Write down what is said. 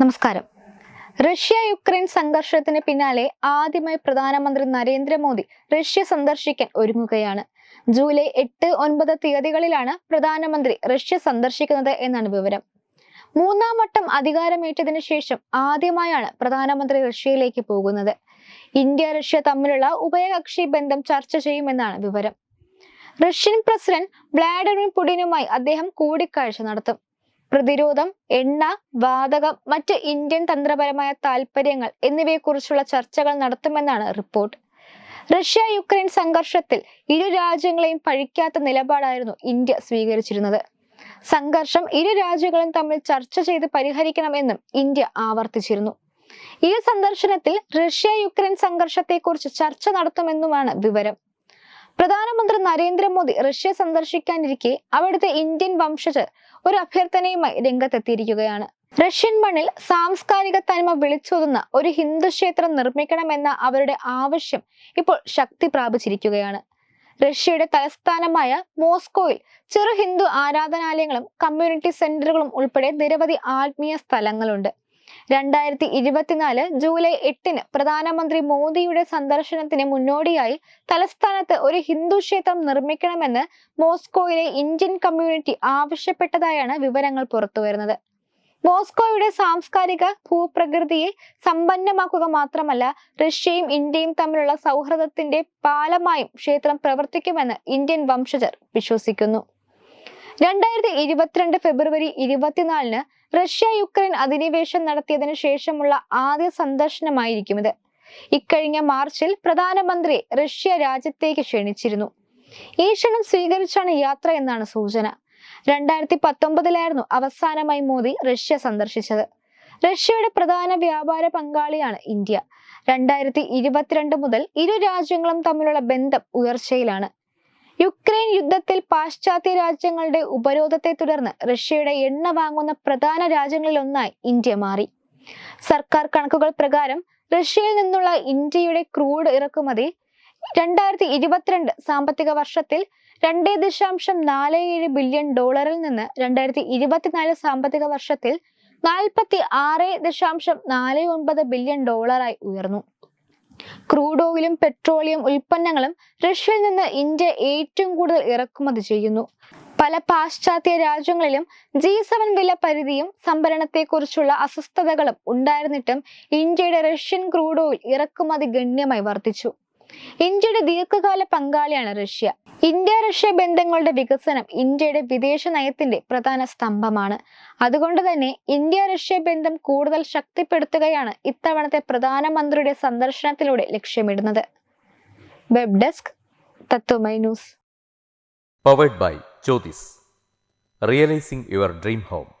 നമസ്കാരം. Russia Ukraine സംഘർഷത്തിന് പിന്നാലെ ആദ്യമായി പ്രധാനമന്ത്രി നരേന്ദ്രമോദി റഷ്യ സന്ദർശിക്കാൻ ഒരുങ്ങുകയാണ്. ജൂലൈ എട്ട് ഒൻപത് തീയതികളിലാണ് പ്രധാനമന്ത്രി റഷ്യ സന്ദർശിക്കുന്നത് എന്നാണ് വിവരം. മൂന്നാം വട്ടം അധികാരമേറ്റതിനു ശേഷം ആദ്യമായാണ് പ്രധാനമന്ത്രി റഷ്യയിലേക്ക് പോകുന്നത്. ഇന്ത്യ റഷ്യ തമ്മിലുള്ള ഉഭയകക്ഷി ബന്ധം ചർച്ച ചെയ്യുമെന്നാണ് വിവരം. റഷ്യൻ പ്രസിഡന്റ് വ്ളാഡിമിർ പുടിനുമായി അദ്ദേഹം കൂടിക്കാഴ്ച നടത്തും. പ്രതിരോധം എണ്ണ വാതകം മറ്റ് ഇന്ത്യൻ തന്ത്രപരമായ താൽപ്പര്യങ്ങൾ എന്നിവയെക്കുറിച്ചുള്ള ചർച്ചകൾ നടത്തുമെന്നാണ് റിപ്പോർട്ട്. റഷ്യ യുക്രൈൻ സംഘർഷത്തിൽ ഇരു രാജ്യങ്ങളെയും പഴിക്കാത്ത നിലപാടായിരുന്നു ഇന്ത്യ സ്വീകരിച്ചിരുന്നത്. സംഘർഷം ഇരു രാജ്യങ്ങളും തമ്മിൽ ചർച്ച ചെയ്ത് പരിഹരിക്കണമെന്നും ഇന്ത്യ ആവർത്തിച്ചിരുന്നു. ഈ സന്ദർശനത്തിൽ റഷ്യ യുക്രൈൻ സംഘർഷത്തെക്കുറിച്ച് ചർച്ച നടത്തുമെന്നുമാണ് വിവരം. പ്രധാനമന്ത്രി നരേന്ദ്രമോദി റഷ്യ സന്ദർശിക്കാനിരിക്കെ അവിടുത്തെ ഇന്ത്യൻ വംശജർ ഒരു അഭ്യർത്ഥനയുമായി രംഗത്തെത്തിയിരിക്കുകയാണ്. റഷ്യൻ മണ്ണിൽ സാംസ്കാരിക തനിമ വിളിച്ചോതുന്ന ഒരു ഹിന്ദു ക്ഷേത്രം നിർമ്മിക്കണമെന്ന അവരുടെ ആവശ്യം ഇപ്പോൾ ശക്തി പ്രാപിച്ചിരിക്കുകയാണ്. റഷ്യയുടെ തലസ്ഥാനമായ മോസ്കോയിൽ ചെറു ഹിന്ദു ആരാധനാലയങ്ങളും കമ്മ്യൂണിറ്റി സെന്ററുകളും ഉൾപ്പെടെ നിരവധി ആത്മീയ സ്ഥലങ്ങളുണ്ട്. രണ്ടായിരത്തി ഇരുപത്തിനാല് ജൂലൈ എട്ടിന് പ്രധാനമന്ത്രി മോദിയുടെ സന്ദർശനത്തിന് മുന്നോടിയായി തലസ്ഥാനത്ത് ഒരു ഹിന്ദു ക്ഷേത്രം നിർമ്മിക്കണമെന്ന് മോസ്കോയിലെ ഇന്ത്യൻ കമ്മ്യൂണിറ്റി ആവശ്യപ്പെട്ടതായാണ് വിവരങ്ങൾ പുറത്തുവരുന്നത്. മോസ്കോയുടെ സാംസ്കാരിക ഭൂപ്രകൃതിയെ സമ്പന്നമാക്കുക മാത്രമല്ല റഷ്യയും ഇന്ത്യയും തമ്മിലുള്ള സൗഹൃദത്തിന്റെ പാലമായും ക്ഷേത്രം പ്രവർത്തിക്കുമെന്ന് ഇന്ത്യൻ വംശജർ വിശ്വസിക്കുന്നു. രണ്ടായിരത്തി ഇരുപത്തിരണ്ട് ഫെബ്രുവരി ഇരുപത്തിനാലിന് റഷ്യ യുക്രൈൻ അധിനിവേശം നടത്തിയതിനു ശേഷമുള്ള ആദ്യ സന്ദർശനമായിരിക്കും ഇത്. ഇക്കഴിഞ്ഞ മാർച്ചിൽ പ്രധാനമന്ത്രി റഷ്യ രാജ്യത്തേക്ക് ക്ഷണിച്ചിരുന്നു. ഈ ക്ഷണം സ്വീകരിച്ചാണ് യാത്ര എന്നാണ് സൂചന. രണ്ടായിരത്തി പത്തൊമ്പതിലായിരുന്നു അവസാനമായി മോദി റഷ്യ സന്ദർശിച്ചത്. റഷ്യയുടെ പ്രധാന വ്യാപാര പങ്കാളിയാണ് ഇന്ത്യ. രണ്ടായിരത്തി ഇരുപത്തിരണ്ട് മുതൽ ഇരു രാജ്യങ്ങളും തമ്മിലുള്ള ബന്ധം ഉയർച്ചയിലാണ്. യുക്രൈൻ യുദ്ധത്തിൽ പാശ്ചാത്യ രാജ്യങ്ങളുടെ ഉപരോധത്തെ തുടർന്ന് റഷ്യയുടെ എണ്ണ വാങ്ങുന്ന പ്രധാന രാജ്യങ്ങളിലൊന്നായി ഇന്ത്യ മാറി. സർക്കാർ കണക്കുകൾ പ്രകാരം റഷ്യയിൽ നിന്നുള്ള ഇന്ത്യയുടെ ക്രൂഡ് ഇറക്കുമതി രണ്ടായിരത്തി ഇരുപത്തിരണ്ട് സാമ്പത്തിക വർഷത്തിൽ രണ്ടേ ദശാംശം നാല് ഏഴ് ബില്യൺ ഡോളറിൽ നിന്ന് രണ്ടായിരത്തി ഇരുപത്തിനാല് സാമ്പത്തിക വർഷത്തിൽ നാൽപ്പത്തി ആറ് ദശാംശം നാല് ഒൻപത് ബില്യൺ ഡോളറായി ഉയർന്നു. ക്രൂഡ് ഓയിലും പെട്രോളിയം ഉൽപ്പന്നങ്ങളും റഷ്യയിൽ നിന്ന് ഇന്ത്യ ഏറ്റവും കൂടുതൽ ഇറക്കുമതി ചെയ്യുന്നു. പല പാശ്ചാത്യ രാജ്യങ്ങളിലും ജി സെവൻ വില പരിധിയും സംഭരണത്തെക്കുറിച്ചുള്ള അസ്വസ്ഥതകളും ഉണ്ടായിരുന്നിട്ടും ഇന്ത്യയുടെ റഷ്യൻ ക്രൂഡ് ഓയിൽ ഇറക്കുമതി ഗണ്യമായി വർദ്ധിച്ചു. ഇന്ത്യയുടെ ദീർഘകാല പങ്കാളിയാണ് റഷ്യ. ഇന്ത്യ റഷ്യ ബന്ധങ്ങളുടെ വികസനം ഇന്ത്യയുടെ വിദേശ നയത്തിന്റെ പ്രധാന സ്തംഭമാണ്. അതുകൊണ്ട് തന്നെ ഇന്ത്യ റഷ്യ ബന്ധം കൂടുതൽ ശക്തിപ്പെടുത്തുകയാണ് ഇത്തവണത്തെ പ്രധാനമന്ത്രിയുടെ സന്ദർശനത്തിലൂടെ ലക്ഷ്യമിടുന്നത്. Web desk Tatwamayi news. Powered by Jyothis realising your dream home